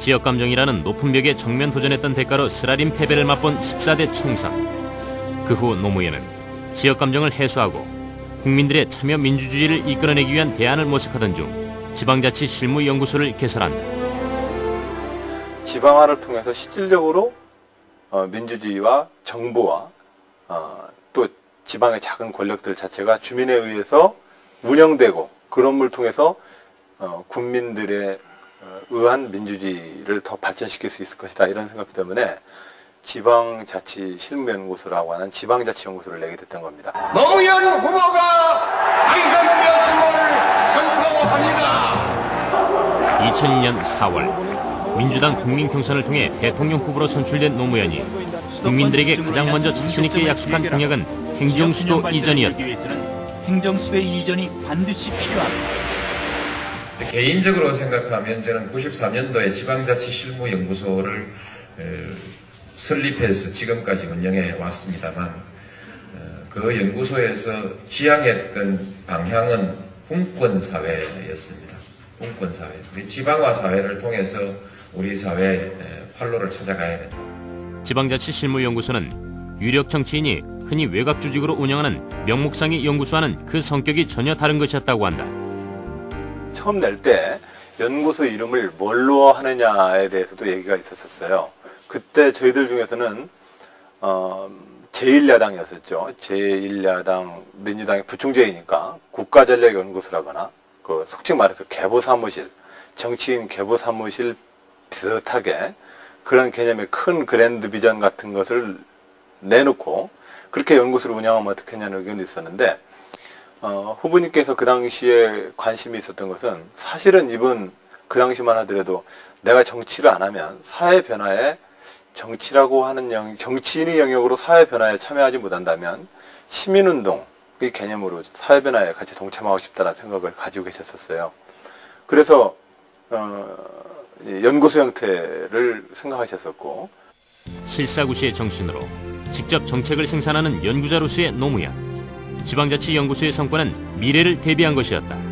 지역 감정이라는 높은 벽에 정면 도전했던 대가로 쓰라린 패배를 맛본 14대 총선. 그후 노무현은 지역 감정을 해소하고 국민들의 참여 민주주의를 이끌어내기 위한 대안을 모색하던 중 지방자치 실무연구소를 개설한다. 지방화를 통해서 실질적으로 어, 민주주의와 정부와 어, 또 지방의 작은 권력들 자체가 주민에 의해서 운영되고 그런 걸 통해서 어, 국민들의 어, 의한 민주주의를 더 발전시킬 수 있을 것이다 이런 생각 때문에 지방자치 실무연구소라고 하는 지방자치연구소를 내게 됐던 겁니다. 노무현 후보가 당선되었음을 선포합니다. 2002년 4월 민주당 국민 경선을 통해 대통령 후보로 선출된 노무현이 국민들에게 가장 먼저 자신있게 약속한 공약은 행정수도 이전이었다. 행정수도 이전이 반드시 필요합니다. 개인적으로 생각하면 저는 93년도에 지방자치 실무연구소를 어, 설립해서 지금까지 운영해 왔습니다만 어, 그 연구소에서 지향했던 방향은 분권사회였습니다. 분권사회. 우리 지방화 사회를 통해서 우리 사회의 활로를 찾아가야 된다. 지방자치 실무연구소는 유력 정치인이 흔히 외곽 조직으로 운영하는 명목상의 연구소와는 그 성격이 전혀 다른 것이었다고 한다. 처음 낼 때 연구소 이름을 뭘로 하느냐에 대해서도 얘기가 있었었어요. 그때 저희들 중에서는 어, 제1야당이었었죠. 제1야당 민주당의 부총재이니까 국가전략연구소라거나 그 속칭 말해서 개보사무실, 정치인 개보사무실 비슷하게 그런 개념의 큰 그랜드 비전 같은 것을 내놓고 그렇게 연구소를 운영하면 어떻겠냐는 의견도 있었는데 어, 후보님께서 그 당시에 관심이 있었던 것은 사실은 이분 그 당시만 하더라도 내가 정치를 안 하면 사회 변화에 정치라고 하는 영, 정치인의 영역으로 사회 변화에 참여하지 못한다면 시민운동 의 개념으로 사회 변화에 같이 동참하고 싶다는 생각을 가지고 계셨었어요. 그래서 어, 연구소 형태를 생각하셨었고 실사구시의 정신으로 직접 정책을 생산하는 연구자로서의 노무현. 지방자치연구소의 성과는 미래를 대비한 것이었다.